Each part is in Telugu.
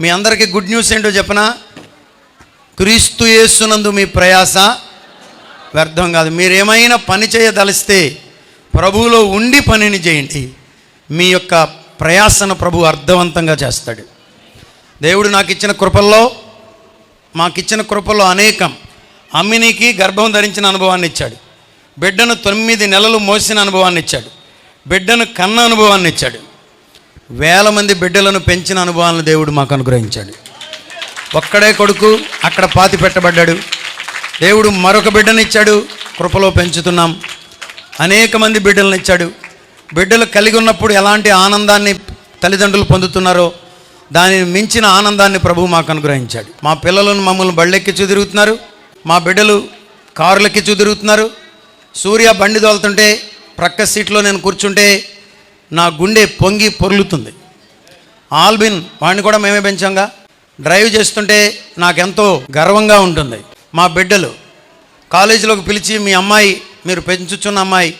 మీ అందరికీ గుడ్ న్యూస్ ఏంటో చెప్పనా? క్రీస్తు యేసునందు మీ ప్రయాస వ్యర్థం కాదు. మీరేమైనా పని చేయదలిస్తే ప్రభువులో ఉండి పనిని చేయండి. మీ యొక్క ప్రయాసను ప్రభు అర్థవంతంగా చేస్తాడు. దేవుడు నాకు ఇచ్చిన కృపల్లో మాకిచ్చిన కృపల్లో అనేకం. అమ్మినికి గర్భం ధరించిన అనుభవాన్ని ఇచ్చాడు. బిడ్డను తొమ్మిది నెలలు మోసిన అనుభవాన్ని ఇచ్చాడు. బిడ్డను కన్న అనుభవాన్ని ఇచ్చాడు. వేల మంది బిడ్డలను పెంచిన అనుభవాలను దేవుడు మాకు అనుగ్రహించాడు. ఒక్కడే కొడుకు అక్కడ పాతి పెట్టబడ్డాడు. దేవుడు మరొక బిడ్డనిచ్చాడు కృపలో పెంచుతున్నాం. అనేక మంది బిడ్డలను ఇచ్చాడు. బిడ్డలు కలిగి ఉన్నప్పుడు ఎలాంటి ఆనందాన్ని తల్లిదండ్రులు పొందుతున్నారో దానిని మించిన ఆనందాన్ని ప్రభు మాకు అనుగ్రహించాడు. మా పిల్లలను మమ్మల్ని బళ్ళెక్కిచ్చు తిరుగుతున్నారు మా బిడ్డలు కారులెక్కిచ్చు తిరుగుతున్నారు. సూర్య బండి తోలుతుంటే ప్రక్క సీట్లో నేను కూర్చుంటే నా గుండె పొంగి పొర్లుతుంది. ఆల్బిన్ వాడిని కూడా మేమే పెంచాంగా. డ్రైవ్ చేస్తుంటే నాకెంతో గర్వంగా ఉంటుంది. మా బిడ్డలు కాలేజీలోకి పిలిచి మీ అమ్మాయి మీరు పెంచుచున్న అమ్మాయి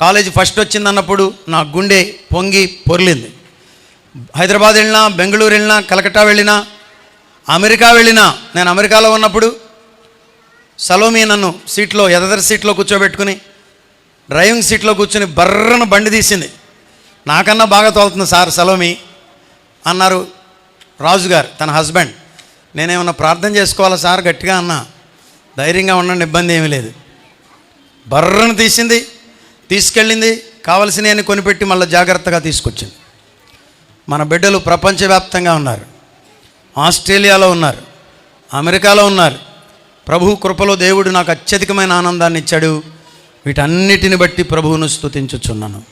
కాలేజీ ఫస్ట్ వచ్చిందన్నప్పుడు నా గుండె పొంగి పొర్లింది. హైదరాబాద్ వెళ్ళినా బెంగళూరు వెళ్ళినా కలకట్టా వెళ్ళినా అమెరికా వెళ్ళినా నేను అమెరికాలో ఉన్నప్పుడు సలోమి నన్ను సీట్లో ఎదదరి సీట్లో కూర్చోబెట్టుకుని డ్రైవింగ్ సీట్లో కూర్చుని బర్రను బండి తీసింది. నాకన్నా బాగా తోలుతుంది సార్ సలోమి అన్నారు రాజుగారు తన హస్బెండ్. నేనేమన్నా ప్రార్థన చేసుకోవాలా సార్? గట్టిగా అన్నా. ధైర్యంగా ఉండండి ఇబ్బంది ఏమీ లేదు. బర్రను తీసింది తీసుకెళ్ళింది. కావలసినవి కొనిపెట్టి మళ్ళీ జాగ్రత్తగా తీసుకొచ్చింది. మన బిడ్డలు ప్రపంచవ్యాప్తంగా ఉన్నారు. ఆస్ట్రేలియాలో ఉన్నారు. అమెరికాలో ఉన్నారు. ప్రభు కృపలో దేవుడు నాకు అత్యధికమైన ఆనందాన్ని ఇచ్చాడు. వీటన్నిటిని బట్టి ప్రభువును స్తుతించుచున్నాను.